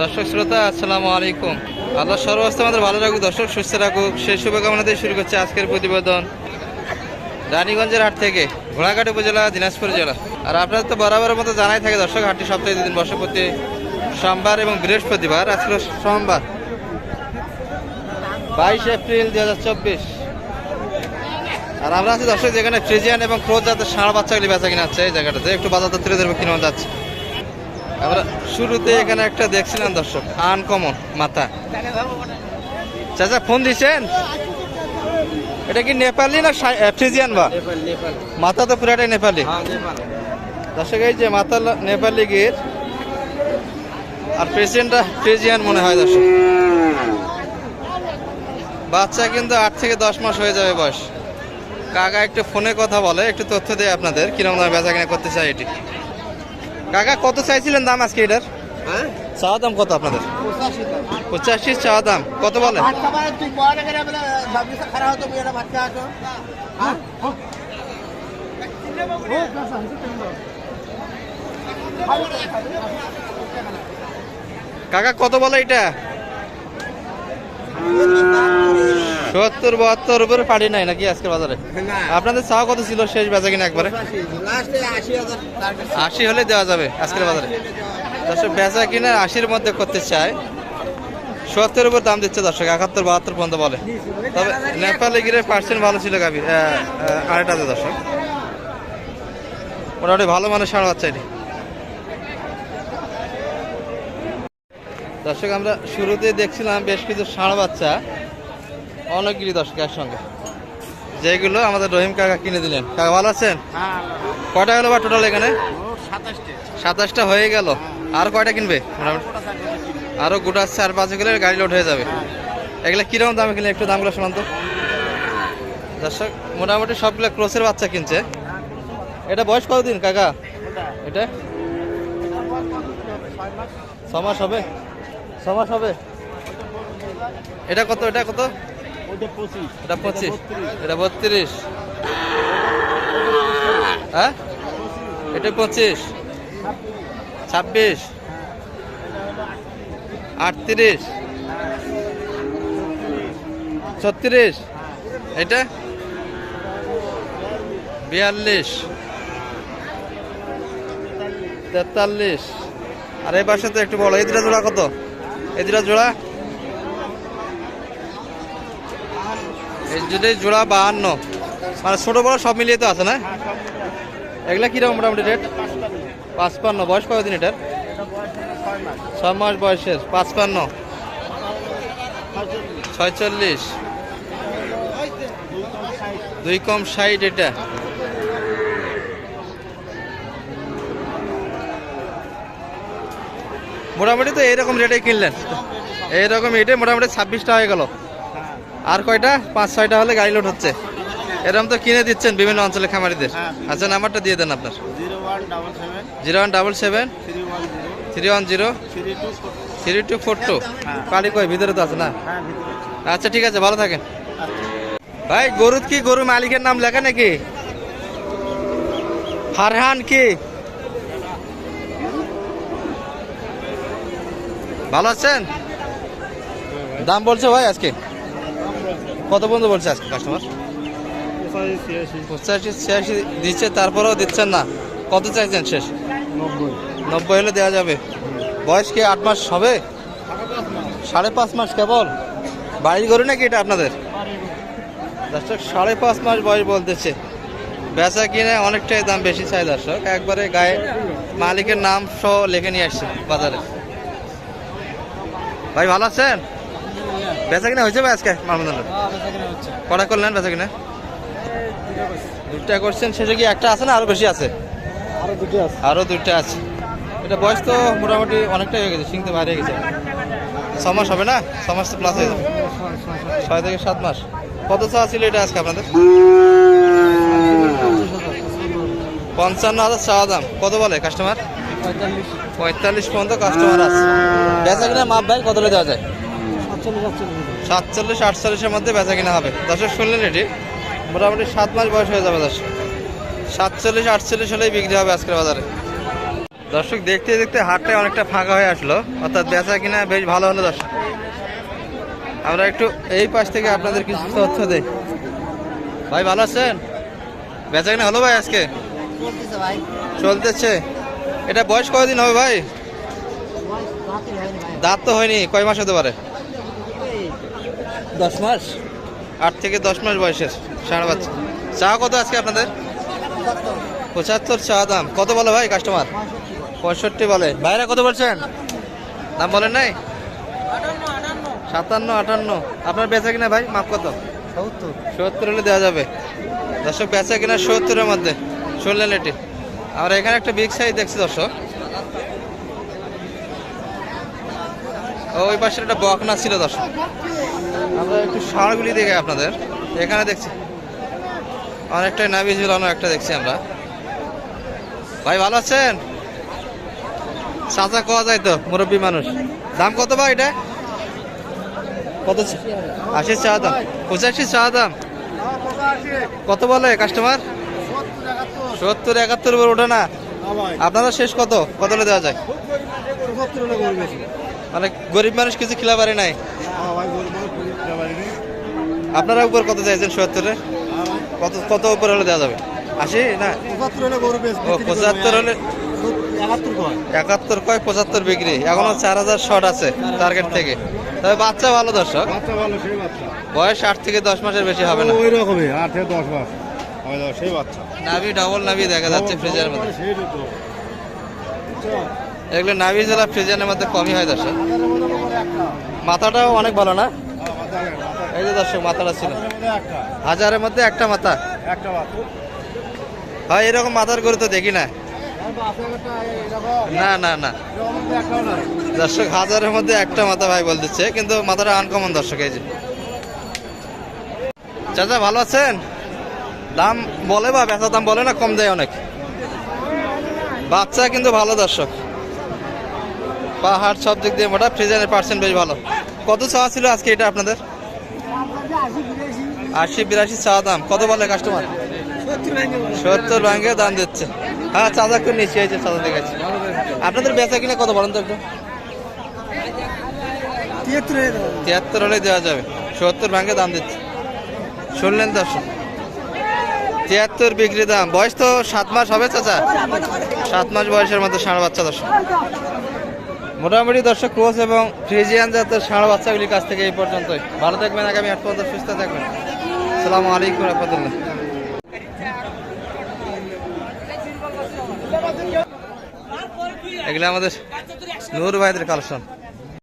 দর্শক শ্রোতা, আসসালামু আলাইকুম। আল্লাহ সর্বাস্ত আমাদের ভালো রাখুক, দর্শক সুস্থ রাখুক। সেই শুভকামনা দিয়ে শুরু করছে আজকের প্রতিবেদন রানীগঞ্জের হাট থেকে, ঘোড়াঘাট উপজেলা, দিনাজপুর জেলা। আর আপনারা তো বরাবরের মতো জানাই থাকে দর্শক, হাটটি সপ্তাহে দুদিন বর্ষ প্রতি সোমবার এবং বৃহস্পতিবার। আজকে সোমবার, বাইশ এপ্রিল দু হাজার চব্বিশ। আর আমরা আছি দর্শক, যেখানে ফ্রিজিয়ান এবং ক্রোজ জাতের ষাঁড় বাচ্চাগুলি বেচা কিনা হচ্ছে এই জায়গাটাতে। একটু বাজার ধরবো কিনে যাচ্ছে। আমরা শুরুতে এখানে একটা দেখছিলাম দর্শক আনকমন মাথা। চাচা ফোন দিছেন? এটা কি নেপালি না ফ্রিজিয়ান বা? মাথা তো পুরাটাই নেপালি। দর্শক এই যে মাথা নেপালি গির আর প্রেসিডেন্টটা ফ্রিজিয়ান মনে হয় দর্শক। বাচ্চা কিন্তু আট থেকে দশ মাস হয়ে যাবে বয়স। কাকা একটু ফোনে কথা বলে একটু তথ্য দেয় আপনাদের কীরকম বেচা কিনা করতে চাই এটি। কাকা কত চাইছিলেন দাম আজকে এটার? চাওয়া দাম কত আপনাদের? পঁচাশি চাওয়া দাম কত বলে কাকা কত বলে এটা? সত্তর বাহাত্তর উপরে পাড়ি নাই নাকি আজকের বাজারে? আপনাদের চাওয়া কত ছিল শেষ বেচা কিনা একবারে? আশি হলে দেওয়া যাবে আজকের বাজারে। দর্শক বেচা কিনা আশির মধ্যে করতে চায়। সত্তর উপর দাম দিচ্ছে দর্শক একাত্তর বাহাত্তর পর্যন্ত বলে। তবে নেপালে গিরে পার্সেন্ট ভালো ছিল গাভি আড়াইটাতে দর্শক। মোটামুটি ভালো মানের সাড়ে বাচ্চা এটি। দর্শক আমরা শুরুতে দেখছিলাম বেশ কিছু ষাঁড় বাচ্চা। অনেকগুলি দর্শক একসঙ্গে। যেগুলো আমাদের রহিম কাকা কিনে দিলেন। কাকা ভালো আছেন? কয়টা গেল বা টোটাল এখানে? সাতাশটা। হয়ে গেল। আর কয়টা কিনবে? মোটামুটি আরও গোটা চার পাঁচ গেলে গাড়ি লোড হয়ে যাবে। এগুলো কীরকম দামে কিনলে একটু দামগুলো শোনান তো। দর্শক মোটামুটি সবগুলো ক্রোসের বাচ্চা কিনছে। এটা বয়স কতদিন কাকা? এটা? ছ মাস হবে? ছ মাস হবে? এটা কত? এটা কত? এটা পঁচিশ। এটা বত্রিশ। হ্যাঁ? এটা পঁচিশ। ছাব্বিশ। আটত্রিশ। ছত্রিশ। এটা? বিয়াল্লিশ। তেতাল্লিশ। আর এই পাশে তো একটু বড়। এই দুটা জোড়া কত? এই দুটা জোড়া? দুটো জোড়া বাহান্ন মানে ছোট বড় সব মিলিয়ে তো আছে না? এগুলা কীরকম মোটামুটি রেট পাঁচপান্ন, বয়স কতদিন এটার? ছ মাস বয়সের, পাঁচপান্ন। ছয়চল্লিশ। দুই কম ষাট এটা। মোটামুটি তো এইরকম রেটে কিনলেন। এইরকম এটাই মোটামুটি ছাব্বিশটা হয়ে গেল। আর কয়টা? পাঁচ ছয়টা হলে গাড়ি লোড হচ্ছে। এরকম তো কিনে দিচ্ছেন বিভিন্ন অঞ্চলে খামারিদের। আচ্ছা নাম্বারটা দিয়ে দেন আপনার। Zero one double seven. Three one zero three two four two. Two পাড়ি কই? ভিতরে তো আছে না? হ্যাঁ আচ্ছা ঠিক আছে ভালো থাকেন। ভাই গরুত কি গরু মালিকের নাম লেখা নাকি? ফারহান কি? ভালো আছেন? দাম বলছে ভাই আজকে। কত পর্যন্ত বলছে আজকে কাস্টমার পঁচাশি ছিয়াশি দিচ্ছে তারপরেও দিচ্ছেন না। কত চাইছেন শেষ? নব্বই। নব্বই হলে দেওয়া যাবে। বয়স কি আট মাস হবে? সাড়ে পাঁচ মাস কেবল? বাড়ির গরু নাকি এটা আপনাদের? দর্শক সাড়ে পাঁচ মাস বয়স বলতেছে। বেচা কিনে অনেকটাই দাম বেশি চাই দর্শক। একবারে গায়ে মালিকের নাম সহ লিখে নিয়ে আসছে বাজারে। ভাই ভালো আছেন? বেচা কিনা হয়েছে ভাই আজকে মালমন্দার কটা করলেন বেচা কিনা? দুটা করছেন শেষে কি একটা আছে না আরও বেশি আছে? আরও দুটো আছে। আছে। এটা বয়স তো মোটামুটি অনেকটাই হয়ে গেছে সিংতে বাইরে গেছে। ছ মাস হবে না? ছ মাস তো প্লাস হয়ে যাবে। ছয় থেকে সাত মাস। কত চাওয়া ছিল এটা আজকে আপনাদের? পঞ্চান্ন হাজার চাওয়া দাম। কত বলে কাস্টমার পঁয়তাল্লিশ। পঁয়তাল্লিশ পর্যন্ত কাস্টমার আছে। বেচা কিনা মাপ ভাই কত দেওয়া যায়? সাতচল্লিশ আটচল্লিশের মধ্যে বেচা কিনা হবে। দর্শক শুনলেন এটি? মোটামুটি সাত মাস বয়স হয়ে যাবে দর্শক। সাতচল্লিশ আটচল্লিশ হলেই বিক্রি হবে আজকের বাজারে। দর্শক দেখতে দেখতে হাটটা অনেকটা ফাঁকা হয়ে আসলো। অর্থাৎ বেচা কিনা বেশ ভালো হলো দর্শক। আমরা একটু এই পাশ থেকে আপনাদের কিছু তথ্য দেই। ভাই ভালো আছেন? বেচা কিনা হলো ভাই আজকে? চলতেছে এটা বয়স কয়দিন হবে ভাই। দাঁত তো হয়নি কয় মাস হতে পারে? দশ মাস? আট থেকে দশ মাস বয়সের ষাঁড় বাচ্চা। চা কত আজকে আপনাদের? পঁচাত্তর চা দাম। কত বলে ভাই কাস্টমার পঁয়ষট্টি বলে। ভাইরা কত বলছেন? দাম বলেন নাই? সাতান্ন আটান্ন। আপনার বেচা কিনা ভাই? মাপ কত? সত্তর। সত্তর হলে দেওয়া যাবে। দর্শক বেচা কিনা সত্তরের মধ্যে। শুনলেন এটি। আমরা এখানে একটা বিগ সাইজ দেখছি দর্শক। ওই পাশে একটা বকনা ছিল দর্শক। আমরা একটু ষাঁড়গুলি দেখে আপনাদের। এখানে দেখছি। অনেকটাই নাবি ঝুলানো একটা দেখছি আমরা। ভাই, ভালো আছেন? চাচা কোয়া যায় তো, মুরব্বী মানুষ। দাম কত ভাই এটা? কত চ- আশি চা দাম। পঁচাশি চা দাম। কত বলে কাস্টমার সত্তর, একাত্তর উপর ওঠে না। আপনারা শেষ কত? কত দেওয়া যায়? মানে গরিব মানুষ কিছু খেলা পারে নাই? আপনারা উপর কত চাইছেন সত্তরে? কত কত উপর হলে দেওয়া যাবে? আশি না? ও পঁচাত্তর হলে একাত্তর কয়? পঁচাত্তর বিক্রি। এখনও চার হাজার শট আছে টার্গেট থেকে। তবে বাচ্চা ভালো দর্শক। বয়স আট থেকে দশ মাসের বেশি হবে না। ওই রকমই আট থেকে দশ মাস। সেই বাচ্চা। নাভি ডবল নাভি দেখা যাচ্ছে ফ্রিজের মধ্যে। এগুলো নাভি জেলা ফ্রিজের মধ্যে কমই হয় দর্শক। মাথাটাও অনেক ভালো না? এই যে দর্শক, মাথাটা ছিল। হাজারের মধ্যে একটা মাথা। হয় এরকম মাথার গরু তো দেখি না। না না না। দর্শক, হাজারের মধ্যে একটা মাথা ভাই বল দিচ্ছে, কিন্তু মাথাটা আনকমন দর্শক, এই যে। চাচা, ভালো আছেন? দাম বলে বা ব্যথা দাম বলে না, কম দেয় অনেক? বাচ্চা কিন্তু ভালো দর্শক। পাহাড় সব দিক দিয়ে মোটা ফ্রিজারের পার্সেন্ট বেশ ভালো। কত চাওয়া ছিল আজকে এটা আপনাদের? আশি বিরাশি চা দাম। কত বলে কাস্টমার সত্তর ভাঙ্গে দাম দিচ্ছে। হ্যাঁ চাঁদা করে নিচে হয়েছে চাঁদা দেখেছি আপনাদের বেচা কিনা কত বলেন তো একটু? তিয়াত্তর হলে দেওয়া যাবে। সত্তর ভাঙ্গে দাম দিচ্ছে। শুনলেন দর্শক, তিয়াত্তর বিক্রি দাম। বয়স তো সাত মাস হবে, চাচা। সাত মাস বয়সের মধ্যে ষাঁড় বাচ্চা দর্শক। মোটামুটি দর্শক ক্রোস এবং ফ্রিজিয়ান জাতের ষাঁড় বাচ্চাগুলির কাছ থেকে এই পর্যন্তই। ভালো থাকবেন, আগামী আট পর্যন্ত সুস্থ থাকবেন। সালাম আলাইকুম রহমতুল্লাহ। এগুলো আমাদের নূর ভাইদের কালেকশন